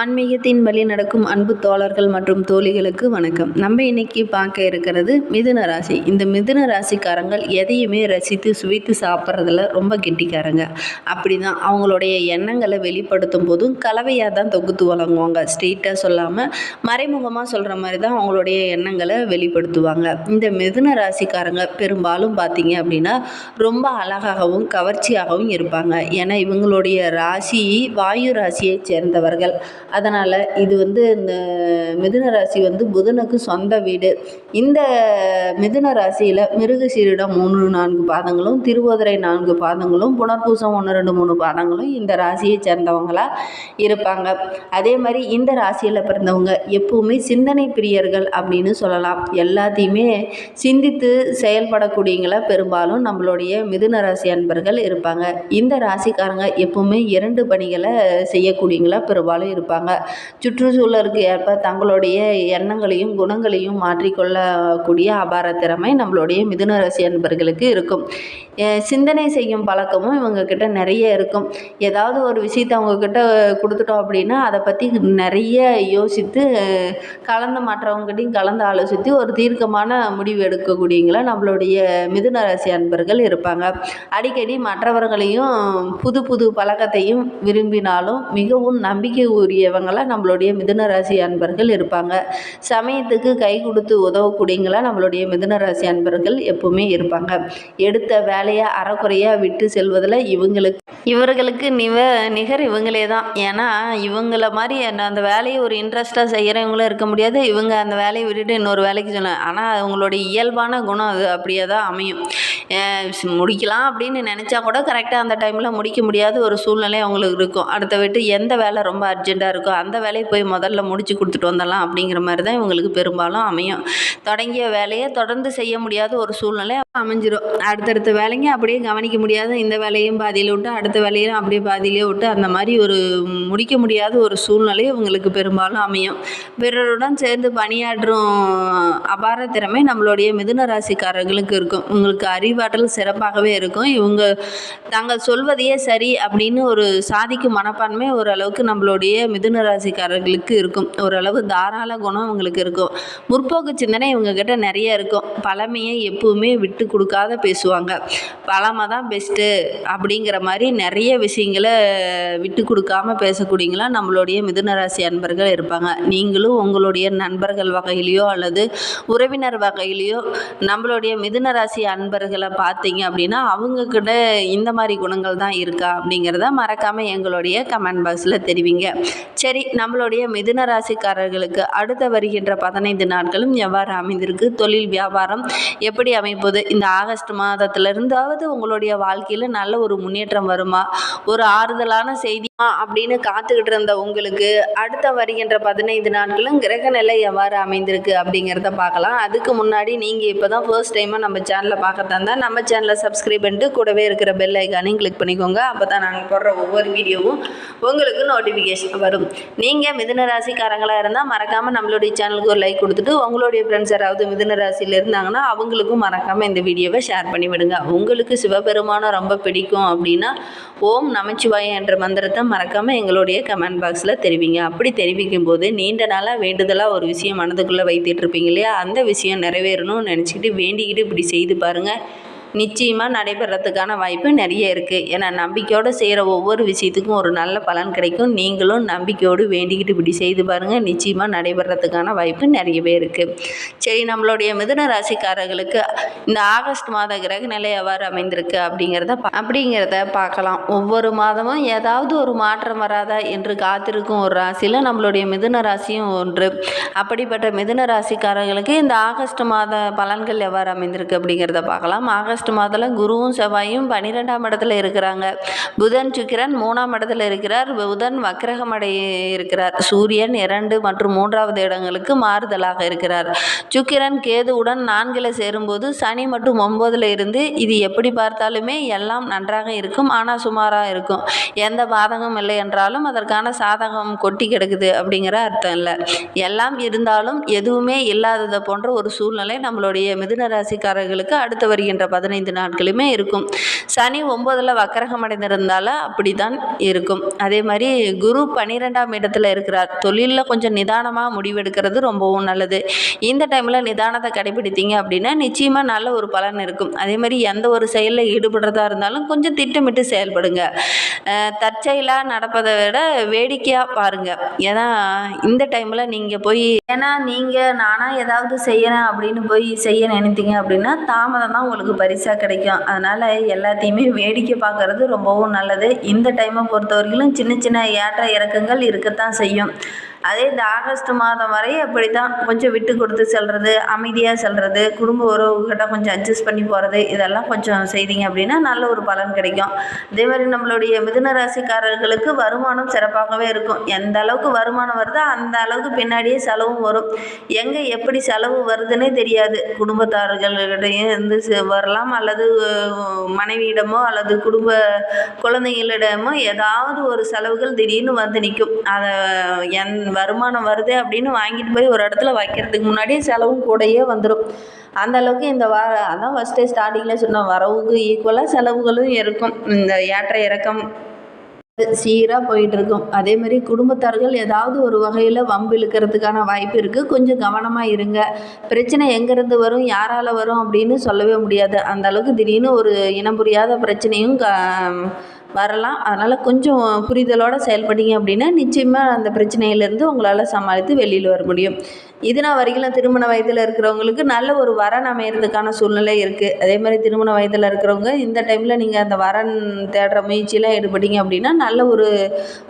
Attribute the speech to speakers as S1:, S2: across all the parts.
S1: ஆன்மீகத்தின் வழி நடக்கும் அன்பு தோழர்கள் மற்றும் தோழிகளுக்கு வணக்கம். நம்ம இன்னைக்கு பார்க்க இருக்கிறது மிதுன ராசி. இந்த மிதுன ராசிக்காரங்கள் எதையுமே ரசித்து சுவைத்து சாப்பிட்றதுல ரொம்ப கெட்டிக்காரங்க. அப்படி தான் அவங்களுடைய எண்ணங்களை வெளிப்படுத்தும் போதும் கலவையாக தான் தொகுத்து வழங்குவாங்க. ஸ்ட்ரெயிட்டாக சொல்லாமல் மறைமுகமாக சொல்கிற மாதிரி தான் அவங்களுடைய எண்ணங்களை வெளிப்படுத்துவாங்க. இந்த மிதுன ராசிக்காரங்க பெரும்பாலும் பார்த்தீங்க அப்படின்னா ரொம்ப அழகாகவும் கவர்ச்சியாகவும் இருப்பாங்க. ஏன்னா இவங்களுடைய ராசி வாயு ராசியை சேர்ந்தவர்கள். அதனால் இது வந்து இந்த மிதுன ராசி வந்து புதனுக்கு சொந்த வீடு. இந்த மிதுன ராசியில் மிருகசீரிடம் மூணு நான்கு பாதங்களும் திருவோதரை நான்கு பாதங்களும் புனர்பூசம் ஒன்று ரெண்டு மூணு பாதங்களும் இந்த ராசியை சேர்ந்தவங்களாக இருப்பாங்க. அதே மாதிரி இந்த ராசியில் பிறந்தவங்க எப்பவுமே சிந்தனை பிரியர்கள் அப்படின்னு சொல்லலாம். எல்லாத்தையுமே சிந்தித்து செயல்படக்கூடியங்களா பெரும்பாலும் நம்மளுடைய மிதுன ராசி அன்பர்கள் இருப்பாங்க. இந்த ராசிக்காரங்க எப்பவுமே இரண்டு பணிகளை செய்யக்கூடியங்களா பெரும்பாலும் இருப்பாங்க. சுற்றுச்சூழலுக்கு ஏற்ப தங்களுடைய எண்ணங்களையும் குணங்களையும் மாற்றிக்கொள்ளக்கூடிய அபார திறமை நம்மளுடைய மிதுன ராசி அன்பர்களுக்கு இருக்கும். சிந்தனை செய்யும் பழக்கமும் இவங்கக்கிட்ட நிறைய இருக்கும். ஏதாவது ஒரு விஷயத்தை அவங்கக்கிட்ட கொடுத்துட்டோம் அப்படின்னா அதை பற்றி நிறைய யோசித்து கலந்து மற்றவங்ககிட்டையும் கலந்து ஆலோசித்து ஒரு தீர்க்கமான முடிவு எடுக்கக்கூடியங்களா நம்மளுடைய மிதுன ராசி அன்பர்கள் இருப்பாங்க. அடிக்கடி மற்றவர்களையும் புது புது பழக்கத்தையும் விரும்பினாலும் மிகவும் நம்பிக்கை உரிய உரியவங்களா நம்மளுடைய மிதுன ராசி அன்பர்கள் இருப்பாங்க. சமயத்துக்கு கை கொடுத்து உதவக்கூடியங்களா நம்மளுடைய மிதுன ராசி அன்பர்கள் எப்பவுமே இருப்பாங்க. எடுத்த வேலையை அறக்குறையாக விட்டு செல்வதில் இவங்களுக்கு இவர்களுக்கு நிவ நிகர் இவங்களே தான். ஏன்னா இவங்கள மாதிரி அந்த- அந்த வேலையை ஒரு இன்ட்ரெஸ்ட்டாக செய்கிறவங்களும் இருக்க முடியாது. இவங்க அந்த வேலையை விட்டுட்டு இன்னொரு வேலைக்கு சொல்லலாம் ஆனால் அவங்களுடைய இயல்பான குணம் அது அப்படியே தான் அமையும். முடிக்கலாம் அப்படின்னு நினச்சா கூட கரெக்டாக அந்த டைமில் முடிக்க முடியாத ஒரு சூழ்நிலை அவங்களுக்கு இருக்கும். அடுத்த விட்டு எந்த வேலை ரொம்ப அர்ஜெண்ட்டாக இருக்கோ அந்த வேலையை போய் முதல்ல முடிச்சு கொடுத்துட்டு வந்துடலாம் அப்படிங்கிற மாதிரி தான் இவங்களுக்கு பெரும்பாலும் அமையும். தொடங்கிய வேலையை தொடர்ந்து செய்ய முடியாத ஒரு சூழ்நிலை அமைஞ்சிரும். அடுத்தடுத்த வேலைங்க அப்படியே கவனிக்க முடியாத இந்த வேலையும் பாதியில் விட்டு அடுத்த வேலையும் அப்படியே பாதியிலே விட்டு அந்த மாதிரி ஒரு முடிக்க முடியாத ஒரு சூழ்நிலை இவங்களுக்கு பெரும்பாலும் அமையும். பிறருடன் சேர்ந்து பணியாற்றும் அபார திறமை நம்மளுடைய மிதுன ராசிக்காரர்களுக்கு இருக்கும். உங்களுக்கு அறிவாற்றல் சிறப்பாகவே இருக்கும். இவங்க தாங்கள் சொல்வதையே சரி அப்படின்னு ஒரு சாதிக்கும் மனப்பான்மை ஓரளவுக்கு நம்மளுடைய மிதுன ராசிக்காரர்களுக்கு இருக்கும். ஓரளவு தாராள குணம் இவங்களுக்கு இருக்கும். முற்போக்கு சிந்தனை இவங்க கிட்ட நிறைய இருக்கும். பழமையை எப்பவுமே விட்டு கொடுக்காத பேசுவாங்க. பழமை தான் பெஸ்ட்டு அப்படிங்கிற மாதிரி நிறைய விஷயங்களை விட்டு கொடுக்காம பேசக்கூடியங்களா நம்மளுடைய மிதுன ராசி அன்பர்கள் இருப்பாங்க. நீங்களும் உங்களுடைய நண்பர்கள் வகையிலையோ அல்லது உறவினர் வகையிலையோ நம்மளுடைய மிதுன ராசி அன்பர்களை பார்த்தீங்க அப்படின்னா அவங்கக்கிட்ட இந்த மாதிரி குணங்கள் தான் இருக்கா அப்படிங்கிறத மறக்காமல் எங்களுடைய கமெண்ட் பாக்ஸில் தெரிவிங்க. சரி நம்மளுடைய மிதுன ராசிக்காரர்களுக்கு அடுத்த வருகின்ற பதினைந்து நாட்களும் எவ்வாறு அமைந்திருக்கு? தொழில் வியாபாரம் எப்படி அமைப்பது? இந்த ஆகஸ்ட் மாதத்திலிருந்தாவது உங்களுடைய வாழ்க்கையில் நல்ல ஒரு முன்னேற்றம் வருமா? ஒரு ஆறுதலான செய்தி அப்படின்னு காத்துக்கிட்டு இருந்த உங்களுக்கு அடுத்த வருகின்ற பதினைந்து நாட்களும் கிரக நிலை எவ்வாறு அமைந்திருக்கு அப்படிங்கிறத பார்க்கலாம். அதுக்கு முன்னாடி நீங்கள் இப்போ தான் ஃபர்ஸ்ட் டைமாக நம்ம சேனலில் பார்க்கறதா இருந்தால் நம்ம சேனலை சப்ஸ்கிரைப் பண்ணிட்டு கூடவே இருக்கிற பெல் ஐக்கானையும் கிளிக் பண்ணிக்கோங்க. அப்போ தான் நாங்கள் போடுற ஒவ்வொரு வீடியோவும் உங்களுக்கு நோட்டிஃபிகேஷன் வரும். நீங்கள் மிதுன ராசிக்காரங்களாக இருந்தால் மறக்காமல் நம்மளுடைய சேனலுக்கு ஒரு லைக் கொடுத்துட்டு உங்களுடைய ஃப்ரெண்ட்ஸ் யாராவது மிதுன ராசியில் இருந்தாங்கன்னா அவங்களுக்கும் மறக்காமல் இந்த வீடியோவை ஷேர் பண்ணி விடுங்க. உங்களுக்கு சிவபெருமானம் ரொம்ப பிடிக்கும் அப்படின்னா ஓம் நமச்சிவாயம் என்ற மந்திரத்தை மறக்காமல் எங்களுடைய கமெண்ட் பாக்ஸில் தெரிவிங்க. அப்படி தெரிவிக்கும் போது நீண்ட நாளாக வேண்டுதலாக ஒரு விஷயம் மனதுக்குள்ளே வைத்துட்டு இருப்பீங்க இல்லையா? அந்த விஷயம் நிறைவேறணும்னு நினச்சிக்கிட்டு வேண்டிக்கிட்டு இப்படி செய்து பாருங்கள் நிச்சயமாக நடைபெறத்துக்கான வாய்ப்பு நிறைய இருக்குது ஏன்னா நம்பிக்கையோடு செய்கிற ஒவ்வொரு விஷயத்துக்கும் ஒரு நல்ல பலன் கிடைக்கும். நீங்களும் நம்பிக்கையோடு வேண்டிக்கிட்டு இப்படி செய்து பாருங்கள் நிச்சயமாக நடைபெறத்துக்கான வாய்ப்பு நிறையவே இருக்குது சரி நம்மளுடைய மிதுன ராசிக்காரர்களுக்கு இந்த ஆகஸ்ட் மாத கிரக நிலை எவ்வாறு அமைந்திருக்கு அப்படிங்கிறத அப்படிங்கிறத பார்க்கலாம். ஒவ்வொரு மாதமும் ஏதாவது ஒரு மாற்றம் வராதா என்று காத்திருக்கும் ஒரு ராசியில் நம்மளுடைய மிதுன ராசியும் ஒன்று. அப்படிப்பட்ட மிதுன ராசிக்காரர்களுக்கு இந்த ஆகஸ்ட் மாத பலன்கள் எவ்வாறு அமைந்திருக்கு அப்படிங்கிறத பார்க்கலாம். ஆகஸ்ட் மாதத்தில் குருவும் செவ்வாயும் பன்னிரெண்டாம் இடத்துல இருக்கிறாங்க. புதன் சுக்கிரன் மூணாம் இடத்துல இருக்கிறார். புதன் வக்கிரகம் இருக்கிறார். சூரியன் இரண்டு மற்றும் மூன்றாவது இடங்களுக்கு மாறுதலாக இருக்கிறார். சுக்கிரன் கேதுவுடன் நான்கில் சேரும்போது சனி மட்டும் ஒம்போதில் இருந்து இது எப்படி பார்த்தாலுமே எல்லாம் நன்றாக இருக்கும் ஆனால் சுமாராக இருக்கும். எந்த பாதகம் இல்லை என்றாலும் அதற்கான சாதகம் கொட்டி கிடக்குது அப்படிங்கிற அர்த்தம் இல்லை. எல்லாம் இருந்தாலும் எதுவுமே இல்லாததை போன்ற ஒரு சூழ்நிலை நம்மளுடைய மிதுன ராசிக்காரர்களுக்கு அடுத்து வருகின்ற பதினெட்டு பதினைந்து நாட்களுமே இருக்கும். சனி ஒம்பதில் வக்கரகம் அடைந்திருந்தாலும் அப்படி தான் இருக்கும். அதே மாதிரி குரு பன்னிரெண்டாம் இடத்துல இருக்கிறார். தொழிலில் கொஞ்சம் நிதானமாக முடிவெடுக்கிறது ரொம்பவும் நல்லது. இந்த டைமில் நிதானத்தை கடைபிடித்தீங்க அப்படின்னா நிச்சயமாக நல்ல ஒரு பலன் இருக்கும். அதே மாதிரி எந்த ஒரு செயலில் ஈடுபடுறதா இருந்தாலும் கொஞ்சம் திட்டமிட்டு செயல்படுங்க. தற்செயலாக நடப்பதை விட வேடிக்கையாக பாருங்கள் ஏன்னா இந்த டைமில் நீங்கள் போய் ஏன்னா நீங்கள் நானாக ஏதாவது செய்யறேன் அப்படின்னு போய் செய்ய நினைத்தீங்க அப்படின்னா தாமதம் தான் உங்களுக்கு பரிசு. பெருசாக கிடைக்கும். அதனால் எல்லாத்தையுமே வேடிக்கை பார்க்குறது ரொம்பவும் நல்லது. இந்த டைமை பொறுத்த வரைக்கும் சின்ன சின்ன ஏற்ற இறக்கங்கள் இருக்கத்தான் செய்யும். அதே இந்த ஆகஸ்ட் மாதம் வரை அப்படி தான் கொஞ்சம் விட்டு கொடுத்து செல்வது அமைதியாக செல்வது குடும்ப உறவுகிட்ட கொஞ்சம் அட்ஜஸ்ட் பண்ணி போகிறது இதெல்லாம் கொஞ்சம் செய்தீங்க அப்படின்னா நல்ல ஒரு பலன் கிடைக்கும். அதே மாதிரி நம்மளுடைய மிதுன ராசிக்காரர்களுக்கு வருமானம் சிறப்பாகவே இருக்கும். எந்த அளவுக்கு வருமானம் வருதோ அந்த அளவுக்கு பின்னாடியே செலவும் வரும். எங்கே எப்படி செலவு வருதுன்னே தெரியாது. குடும்பத்தார்கள்கிட்டையும் இருந்து செ- வரலாம் அல்லது மனைவியிடமோ அல்லது குடும்ப குழந்தைகளிடமோ ஏதாவது ஒரு செலவுகள் திடீர்னு வந்து நிற்கும். அதை என் வருமானம் வருது அப்படின்னு வாங்கிட்டு போய் ஒரு இடத்துல வைக்கிறதுக்கு முன்னாடியே செலவும் கூடயே வந்துடும் அந்த அளவுக்கு இந்த வா அதான் ஃபஸ்ட்டே ஸ்டார்டிங்கில் சொன்ன வரவுக்கு ஈக்குவலாக செலவுகளும் இருக்கும். இந்த ஏற்ற இறக்கம் சீராக போயிட்டுருக்கும் அதே மாதிரி குடும்பத்தார்கள் ஏதாவது ஒரு வகையில் வம்பு இழுக்கிறதுக்கான வாய்ப்பு இருக்குது கொஞ்சம் கவனமாக இருங்க. பிரச்சனை எங்கேருந்து வரும் யாரால் வரும் அப்படின்னு சொல்லவே முடியாது. அந்தளவுக்கு திடீர்னு ஒரு இனம் புரியாத பிரச்சனையும் க வரலாம். அதனால் கொஞ்சம் புரிதலோடு செயல்பட்டீங்க அப்படின்னா நிச்சயமாக அந்த பிரச்சனையிலேருந்து உங்களால் சமாளித்து வெளியில் வர முடியும். இது நான் வரைக்கும் திருமண வயதில் இருக்கிறவங்களுக்கு நல்ல ஒரு வரன் அமையிறதுக்கான சூழ்நிலை இருக்குது அதே மாதிரி திருமண வயதில் இருக்கிறவங்க இந்த டைமில் நீங்கள் அந்த வரன் தேடுற முயற்சியெலாம் ஈடுபட்டீங்க அப்படின்னா நல்ல ஒரு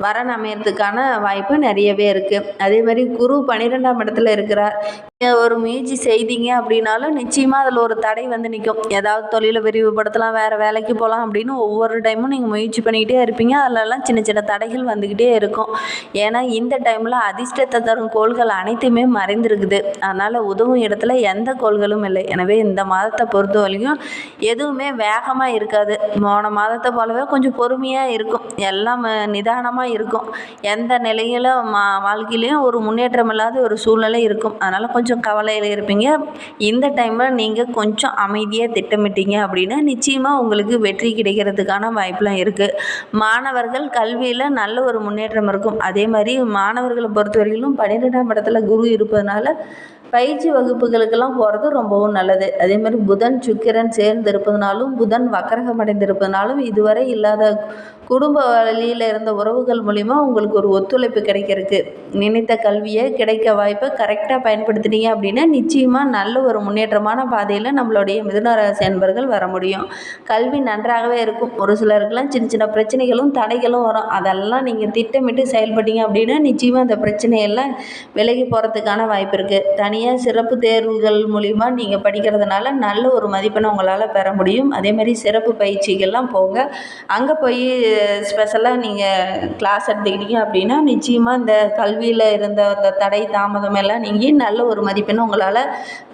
S1: வரன் அமையிறதுக்கான வாய்ப்பு நிறையவே இருக்குது அதே மாதிரி குரு பன்னிரெண்டாம் இடத்துல இருக்கிறார். ஒரு முயற்சி செய்தீங்க அப்படின்னாலும் நிச்சயமாக அதில் ஒரு தடை வந்து நிற்கும் ஏதாவது தொழிலை விரிவுபடுத்தலாம் வேறு வேலைக்கு போகலாம் அப்படின்னு ஒவ்வொரு டைமும் நீங்கள் முயற்சி பண்ணிக்கிட்டே இருப்பீங்க. அதிலெல்லாம் சின்ன சின்ன தடைகள் வந்துக்கிட்டே இருக்கும். ஏன்னா இந்த டைமில் அதிர்ஷ்டத்தை தரும் கோள்கள் அனைத்துமே மறைந்திருக்குது. அதனால் உதவும் இடத்துல எந்த கோள்களும் இல்லை. எனவே இந்த மாதத்தை பொறுத்த வரைக்கும் எதுவுமே வேகமாக இருக்காது. போன மாதத்தை போலவே கொஞ்சம் பொறுமையாக இருக்கும். எல்லாம் நிதானமாக இருக்கும். எந்த நிலையிலும் மா வாழ்க்கையிலையும் ஒரு முன்னேற்றம் இல்லாத ஒரு சூழ்நிலை இருக்கும். அதனால் கொஞ்சம் கொஞ்சம் கவலையில் இருப்பீங்க. இந்த டைமில் நீங்கள் கொஞ்சம் அமைதியாக திட்டமிட்டீங்க அப்படின்னா நிச்சயமாக உங்களுக்கு வெற்றி கிடைக்கிறதுக்கான வாய்ப்பெலாம் இருக்குது மாணவர்கள் கல்வியில் நல்ல ஒரு முன்னேற்றம் இருக்கும். அதே மாதிரி மாணவர்களை பொறுத்த வரையிலும் பன்னிரெண்டாம் இடத்துல குரு இருப்பதனால பயிற்சி வகுப்புகளுக்கெல்லாம் போகிறது ரொம்பவும் நல்லது. அதேமாதிரி புதன் சுக்கிரன் சேர்ந்து இருப்பதனாலும் புதன் வக்கரகம் அடைந்திருப்பதனாலும் இதுவரை இல்லாத குடும்ப வழியில் இருந்த உறவுகள் மூலிமா உங்களுக்கு ஒரு ஒத்துழைப்பு கிடைக்கிறதுக்கு நினைத்த கல்வியை கிடைக்க வாய்ப்பை கரெக்டாக பயன்படுத்தினீங்க அப்படின்னா நிச்சயமாக நல்ல ஒரு முன்னேற்றமான பாதையில் நம்மளுடைய மிதுனராசி அன்பர்கள் வர முடியும். கல்வி நன்றாகவே இருக்கும். ஒரு சிலருக்குலாம் சின்ன சின்ன பிரச்சனைகளும் தடைகளும் வரும். அதெல்லாம் நீங்கள் திட்டமிட்டு செயல்பட்டீங்க அப்படின்னா நிச்சயமாக அந்த பிரச்சனையெல்லாம் விலகி போகிறதுக்கான வாய்ப்பு இருக்குது தனி தனியாக சிறப்பு தேர்வுகள் மூலிமா நீங்கள் படிக்கிறதுனால நல்ல ஒரு மதிப்பெண்ணை உங்களால் பெற முடியும். அதே மாதிரி சிறப்பு பயிற்சிகள்லாம் போங்க. அங்கே போய் ஸ்பெஷலாக நீங்கள் கிளாஸ் எடுத்துக்கிட்டீங்க அப்படின்னா நிச்சயமாக இந்த கல்வியில் இருந்த அந்த தடை தாமதம் எல்லாம் நீங்கி நல்ல ஒரு மதிப்பெண்ணை உங்களால்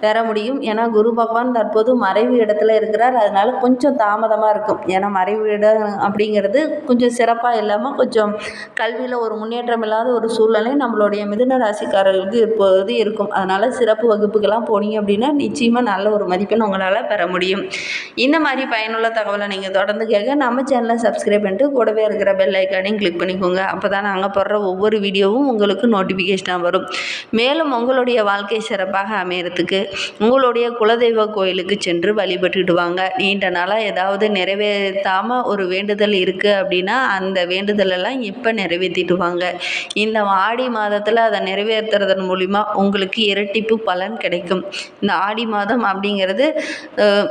S1: பெற முடியும். ஏன்னா குரு பகவான் தற்போது மறைவு இடத்துல இருக்கிறார். அதனால் கொஞ்சம் தாமதமாக இருக்கும். ஏன்னா மறைவு இடம் அப்படிங்கிறது கொஞ்சம் சிறப்பாக இல்லாமல் கொஞ்சம் கல்வியில் ஒரு முன்னேற்றம் இல்லாத ஒரு சூழ்நிலை நம்மளுடைய மிதுன ராசிக்காரர்களுக்கு இப்போது இருக்கும். அதனால் சிறப்பு வகுப்புக்கெல்லாம் போனீங்க அப்படின்னா நிச்சயமாக நல்ல ஒரு மதிப்பெண் உங்களால் பெற முடியும். இந்த மாதிரி பயனுள்ள தகவலை நீங்கள் தொடர்ந்து கேட்க நம்ம சேனலை சப்ஸ்கிரைப் பண்ணிட்டு கூடவே இருக்கிற பெல் ஐக்கானையும் கிளிக் பண்ணிக்கோங்க. அப்போ தான் நாங்கள் போடுற ஒவ்வொரு வீடியோவும் உங்களுக்கு நோட்டிஃபிகேஷனாக வரும். மேலும் உங்களுடைய வாழ்க்கை சிறப்பாக அமையறதுக்கு உங்களுடைய குலதெய்வ கோயிலுக்கு சென்று வழிபட்டுட்டு வாங்க. நீண்ட நாளாக ஏதாவது நிறைவேற்றாமல் ஒரு வேண்டுதல் இருக்குது அப்படின்னா அந்த வேண்டுதலெல்லாம் இப்போ நிறைவேற்றிட்டு வாங்க. இந்த ஆடி மாதத்தில் அதை நிறைவேற்றுறதன் மூலிமா உங்களுக்கு இரட்டி இரட்டிப்பு பலன் கிடைக்கும். இந்த ஆடி மாதம் அப்படிங்கிறது அஹ்,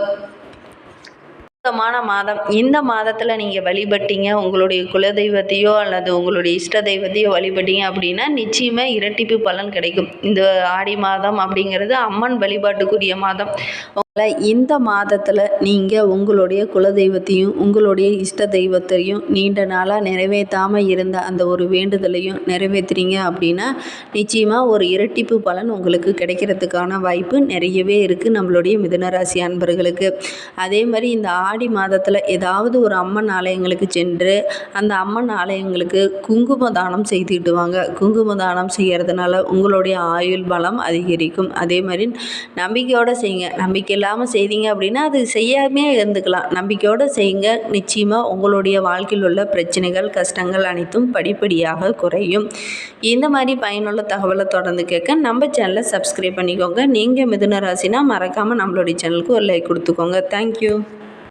S1: மாதம். இந்த மாதத்தில் நீங்கள் வழிபட்டீங்க உங்களுடைய குலதெய்வத்தையோ அல்லது உங்களுடைய இஷ்ட தெய்வத்தையோ வழிபட்டீங்க அப்படின்னா நிச்சயமாக இரட்டிப்பு பலன் கிடைக்கும். இந்த ஆடி மாதம் அப்படிங்கிறது அம்மன் வழிபாட்டுக்குரிய மாதம். இந்த மாதத்தில் நீங்கள் உங்களுடைய குலதெய்வத்தையும் உங்களுடைய இஷ்ட தெய்வத்தையும் நீண்ட நாளாக நிறைவேற்றாமல் இருந்த அந்த ஒரு வேண்டுதலையும் நிறைவேற்றுறீங்க அப்படின்னா நிச்சயமாக ஒரு இரட்டிப்பு பலன் உங்களுக்கு கிடைக்கிறதுக்கான வாய்ப்பு நிறையவே இருக்குது நம்மளுடைய மிதுனராசி அன்பர்களுக்கு. அதே மாதிரி இந்த ஆடி மாதத்தில் ஏதாவது ஒரு அம்மன் ஆலயங்களுக்கு சென்று அந்த அம்மன் ஆலயங்களுக்கு குங்கும தானம் செய்துட்டு வாங்க. குங்கும தானம் செய்கிறதுனால உங்களுடைய ஆயுள் பலம் அதிகரிக்கும். அதே மாதிரி நம்பிக்கையோடு செய்யுங்க நம்பிக்கையில் இல்லாமல் செய்தீங்க அப்படின்னா அது செய்யாமே இருந்துக்கலாம். நம்பிக்கையோடு செய்யுங்க. நிச்சயமாக உங்களுடைய வாழ்க்கையில் உள்ள பிரச்சனைகள் கஷ்டங்கள் அனைத்தும் படிப்படியாக குறையும். இந்த மாதிரி பயனுள்ள தகவலை தொடர்ந்து கேட்க நம்ம சேனலை சப்ஸ்கிரைப் பண்ணிக்கோங்க. நீங்கள் மிதுன ராசினா மறக்காமல் நம்மளுடைய சேனலுக்கு ஒரு லைக் கொடுத்துக்கோங்க. தேங்க்யூ